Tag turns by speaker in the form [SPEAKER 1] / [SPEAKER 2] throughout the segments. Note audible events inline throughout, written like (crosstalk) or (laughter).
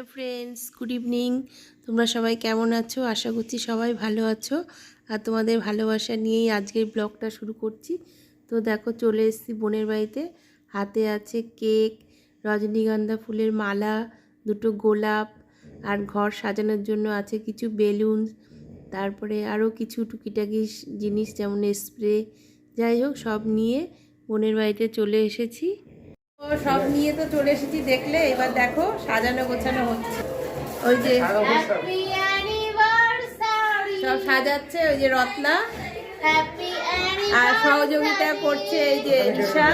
[SPEAKER 1] Hello friends good evening তোমরা সবাই কেমন আছো? আশা করছি সবাই ভালো আছো। আর তোমাদের ভালোবাসা নিয়েই আজকের ব্লগটা শুরু করছি। তো দেখো, চলে এসেছি বোনের বাড়িতে। হাতে আছে কেক, রজনীগন্ধা ফুলের মালা, দুটো গোলাপ, আর ঘর সাজানোর জন্য আছে কিছু বেলুন, তারপরে আরও কিছু টুকিটাকি জিনিস যেমন স্প্রে যাই হোক, সব নিয়ে বোনের বাড়িতে চলে এসেছি। সব নিয়ে তো চলে এসেছি দেখলে এবার দেখো সাজানো গোছানো হচ্ছে। ওই যে সব সাজাচ্ছে ওই যে রত্না। আর সহযোগিতা করছে এই যে ঈশা।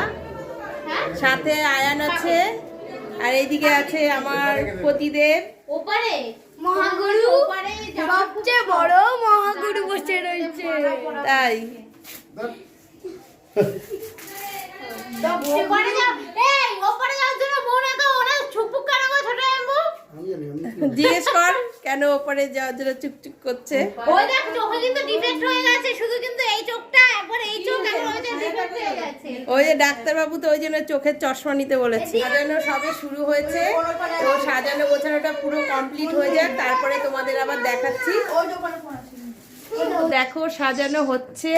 [SPEAKER 1] সাথে আয়ান আছে আর এইদিকে আছে আমার পতিদেব।
[SPEAKER 2] ওপারে? মহাগুরু সবচেয়ে বড় মহাগুরু বসে রয়েছে।
[SPEAKER 1] তাই
[SPEAKER 2] ওপারে যাও এই ওপারে যাওয়ার জন্য মনে তো ওরা ছুপুক কেন করে ছোট এম্বু
[SPEAKER 1] জিজ্ঞেস কর কেন ওপরে যাওয়ার জন্য চুকচুক করছে?
[SPEAKER 2] ওই দেখ চোখে কিন্তু ডিফেক্ট হয়ে গেছে শুধু কিন্তু এই চোখটা একবার এই চোখ একবার ওই ডিফেক্ট হয়ে গেছে।
[SPEAKER 1] ওই যে ডাক্তারবাবু তো ওই জন্য চোখের চশমা নিতে বলেছে। সাজানো সবে শুরু হয়েছে। তো সাজানো গোছানোটা পুরো কমপ্লিট হয়ে যাক তারপরে তোমাদের আবার দেখাচ্ছি। দেখো সাজানো হচ্ছে।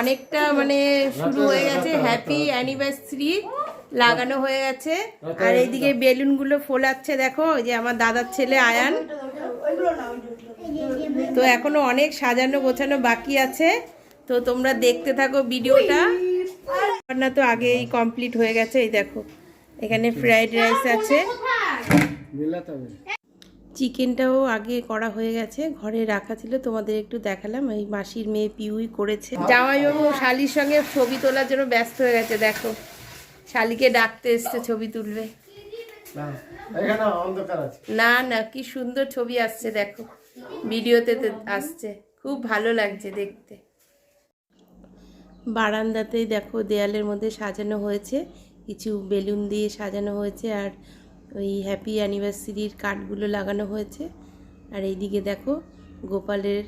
[SPEAKER 1] অনেকটা মানে শুরু হয়ে গেছে। হ্যাপি অ্যানিভার্সারি লাগানো হয়ে গেছে। আর এইদিকে বেলুনগুলো ফোলাচ্ছে দেখো ওই যে আমার দাদার ছেলে আয়ান। তো এখনও অনেক সাজানো গোছানো বাকি আছে। তো তোমরা দেখতে থাকো ভিডিওটা। রান্না তো আগেই কমপ্লিট হয়ে গেছে এই দেখো। এখানে ফ্রাইড রাইস আছে। চিকেনটাও আগে করা হয়ে গেছে ঘরে রাখা ছিল। তোমাদের একটু দেখালাম এই মাসির মেয়ে পিউই করেছে। জামাইবাবু শালির সঙ্গে ছবি তোলার জন্য ব্যস্ত হয়ে গেছে দেখো। শালিকে ডাকতে এসছে ছবি তুলবে। না না কি সুন্দর ছবি আসছে দেখো। ভিডিওতে আসছে খুব ভালো লাগছে দেখতে। বারান্দাতেই দেখো দেয়ালের মধ্যে সাজানো হয়েছে। কিছু বেলুন দিয়ে সাজানো হয়েছে আর ওই হ্যাপি অ্যানিভার্সারির কার্ডগুলো লাগানো হয়েছে। আর এইদিকে দেখো গোপালের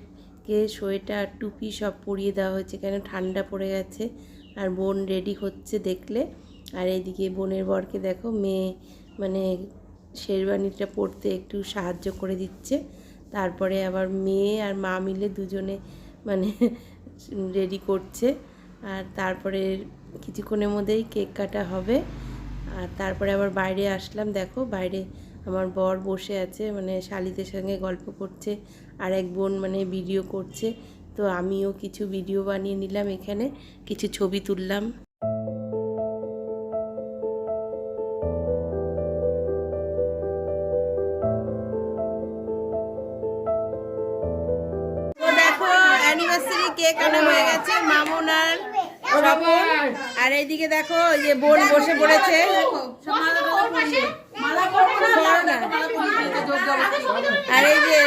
[SPEAKER 1] কে সোয়েটার টুপি সব পরিয়ে দেওয়া হয়েছে কেন ঠান্ডা পড়ে গেছে। আর বোন রেডি হচ্ছে দেখলে। আর এইদিকে বোনের বরকে দেখো মেয়ে মানে শেরবানিটা পড়তে একটু সাহায্য করে দিচ্ছে। তারপরে আবার মেয়ে আর মা মিলে দুজনে মানে (laughs) রেডি করছে। আর তারপরে কিছুক্ষণের মধ্যেই কেক কাটা হবে। আর তারপরে আবার বাইরে আসলাম। দেখো বাইরে আমার বর বসে আছে মানে শালিদের সঙ্গে গল্প করছে আর এক বোন মানে ভিডিও করছে। তো আমিও কিছু ভিডিও বানিয়ে নিলাম এখানে, কিছু ছবি তুললাম। অ্যানিভার্সারি কেক আনা হয়ে গেছে, মামুন আর স্বপন। আর এইদিকে দেখো যে বোন বসে পড়েছে। আর এই যে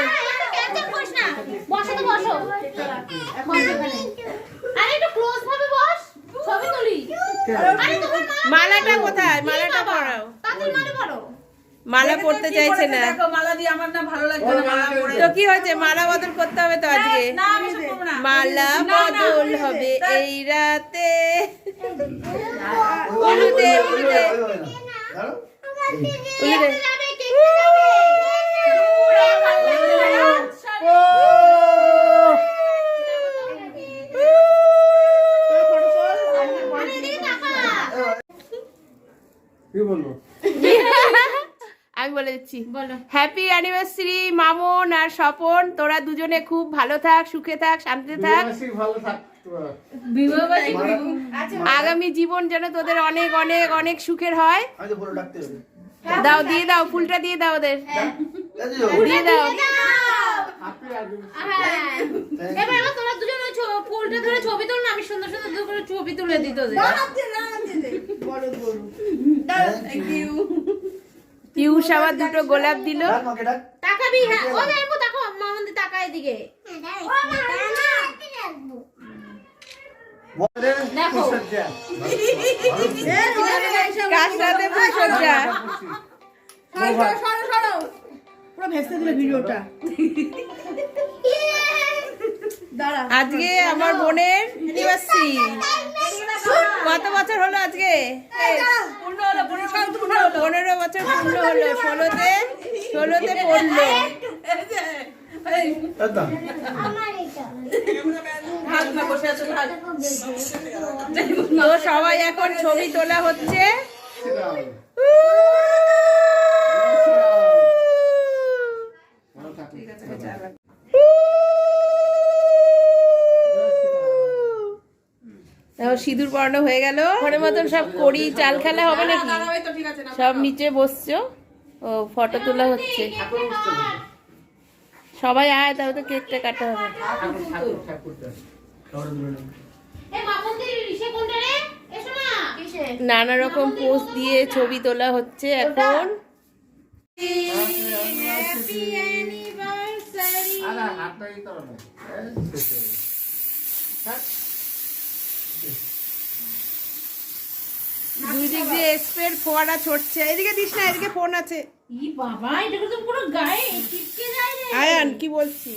[SPEAKER 1] মালাটা কোথায়? মালাটা
[SPEAKER 2] তাড়াতাড়ি মালে পড়ো
[SPEAKER 1] মালা পরতে চাইছে না।
[SPEAKER 3] দেখো মালা দিয়ে আমার না ভালো লাগছে না মালা পরে
[SPEAKER 1] তো কি হয়েছে? মালা বদল করতে হবে তো আজকে?
[SPEAKER 3] না আমি সব করব না
[SPEAKER 1] মালা বদল হবে এই রাতে। উলুদে উলুদে উলুদে
[SPEAKER 2] যাবে কে
[SPEAKER 4] বলব?
[SPEAKER 1] বলে দিচ্ছি। হ্যাপি অ্যানিভার্সারি মামন আর স্বপন। তোরা দুজনে খুব ভালো থাক সুখে থাক শান্তিতে থাক।
[SPEAKER 4] থাকতো
[SPEAKER 1] আগামী জীবন যেন তোদের অনেক অনেক অনেক সুখের হয়।
[SPEAKER 4] হবে।
[SPEAKER 1] দাও দিয়ে দাও ফুলটা দিয়ে দাও ওদের। দিয়ে দাও।
[SPEAKER 2] হ্যাঁ এবার এবার তোমরা দুজন ফুলটা ধরে ছবি তুল না আমি সুন্দর সুন্দর দু ছবি তুলে দিত
[SPEAKER 1] পিউষ আবার দুটো গোলাপ দিল।
[SPEAKER 2] তাকাবি হ্যাঁ ও দেখো তাকো মামন্দি তাকা এদিকে। দেখো।
[SPEAKER 1] কাজটাতে ফুলসজ্জা
[SPEAKER 3] পুরো ভেস্তে দিলে ভিডিওটা। দাঁড়া।
[SPEAKER 1] আজকে আমার বোনের কত বছর হলো আজকে? পনেরো বছর পূর্ণ হলো ষোলোতে ষোলোতে পড়ল। তো সবাই এখন ছবি তোলা হচ্ছে
[SPEAKER 3] ঠিক আছে বেঁচে আবার।
[SPEAKER 1] দেখো সিঁদুর পরানো হয়ে গেল। ঘরের মতন সব করি চাল খেলা হবে নাকি?
[SPEAKER 3] দাঁড়াও, এই তো ঠিক আছে না
[SPEAKER 1] সব নিচে বসছো ও ফটো তোলা হচ্ছে। সবাই আয় তাহলে তো কেকটা কাটা হবে। নানা রকম পোজ দিয়ে ছবি তোলা হচ্ছে এখন।
[SPEAKER 4] আরে হাতটা ই করো না। এই, শেষ হয়ে গেছে।
[SPEAKER 1] দুই দিক দিয়ে স্প্রের ফোয়ারা ছড়ছে এদিকে দিস না এদিকে ফোন আছে
[SPEAKER 2] ই বাবা এটা তো পুরো গায়ে টিপকে যায় রে
[SPEAKER 1] আয়ান কি বলছি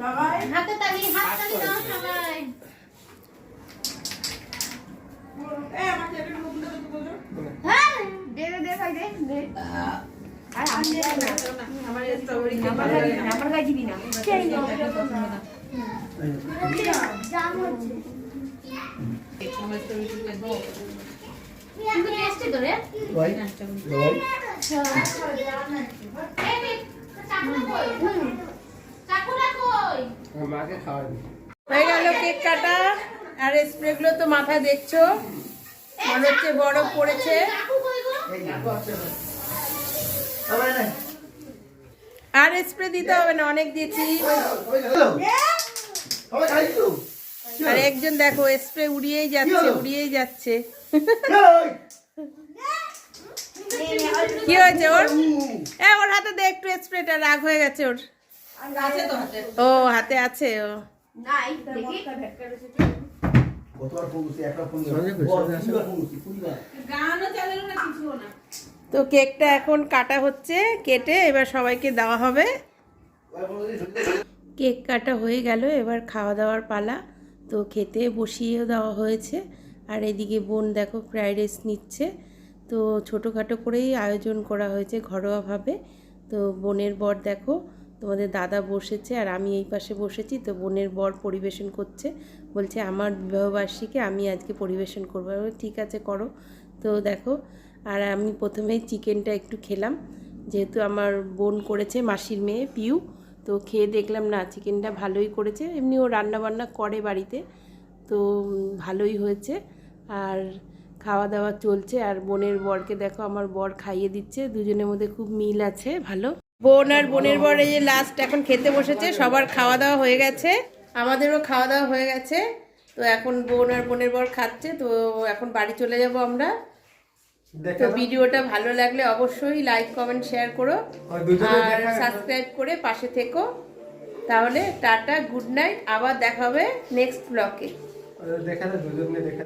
[SPEAKER 3] বাবা
[SPEAKER 2] হাতে তালি হাত তালি দাও সবাই
[SPEAKER 3] এই আমাকে একটু মুখ দিতে বলো
[SPEAKER 2] হ্যাঁ দে দে দে ভাই দে দে
[SPEAKER 3] আর আমি না আমার স্ট্রবেরি না
[SPEAKER 2] আমার গায়ে দিবি না সেই না
[SPEAKER 3] আমার স্ট্রবেরি
[SPEAKER 1] হয়ে গেল কেক কাটা আর স্প্রেগুলো তো মাথায় দেখছ? মনে হচ্ছে বরফ পড়েছে। আর স্প্রে দিতে হবে না অনেক দিয়েছি। আর একজন দেখো স্প্রে উড়িয়েই যাচ্ছে উড়িয়েই যাচ্ছে। কি হয়েছে ওর? এ ওর হাতে দে একটু স্প্রেটা রাগ হয়ে গেছে ওর।
[SPEAKER 3] তো
[SPEAKER 1] ও হাতে আছে ও।
[SPEAKER 2] দেখি।
[SPEAKER 1] তো কেকটা এখন কাটা হচ্ছে কেটে এবার সবাইকে দেওয়া হবে। কেক কাটা হয়ে গেল এবার খাওয়া দাওয়ার পালা। তো খেতে বসিয়েও দেওয়া হয়েছে। আর এদিকে বোন দেখো ফ্রাইড রাইস নিচ্ছে। তো ছোটোখাটো করেই আয়োজন করা হয়েছে ঘরোয়াভাবে। তো বোনের বর দেখো, তোমাদের দাদা বসেছে আর আমি এই পাশে বসেছি। তো বোনের বর পরিবেশন করছে। বলছে, আমার বিবাহবার্ষিকী আমি আজকে পরিবেশন করব। ঠিক আছে, করো। তো দেখো, আর আমি প্রথমেই চিকেনটা একটু খেলাম। যেহেতু আমার বোন করেছে মাসির মেয়ে পিউ তো খেয়ে দেখলাম না চিকেনটা ভালোই করেছে। এমনি ও রান্না বান্না করে বাড়িতে, তো ভালোই হয়েছে। আর খাওয়া দাওয়া চলছে, আর বোনের বরকে দেখো আমার বর খাইয়ে দিচ্ছে। দুজনের মধ্যে খুব মিল আছে, ভালো। বোন আর বোনের বর এই যে লাস্ট এখন খেতে বসেছে, সবার খাওয়া দাওয়া হয়ে গেছে। আমাদেরও খাওয়া দাওয়া হয়ে গেছে। তো এখন বোন আর বোনের বর খাচ্ছে, তো এখন বাড়ি চলে যাব আমরা। তো ভিডিওটা ভালো লাগলে অবশ্যই লাইক কমেন্ট শেয়ার করো। আর সাবস্ক্রাইব করে পাশে থেকো। তাহলে টাটা গুড নাইট আবার দেখাবে নেক্সট ব্লকে
[SPEAKER 4] দেখা না, দুজনে দেখে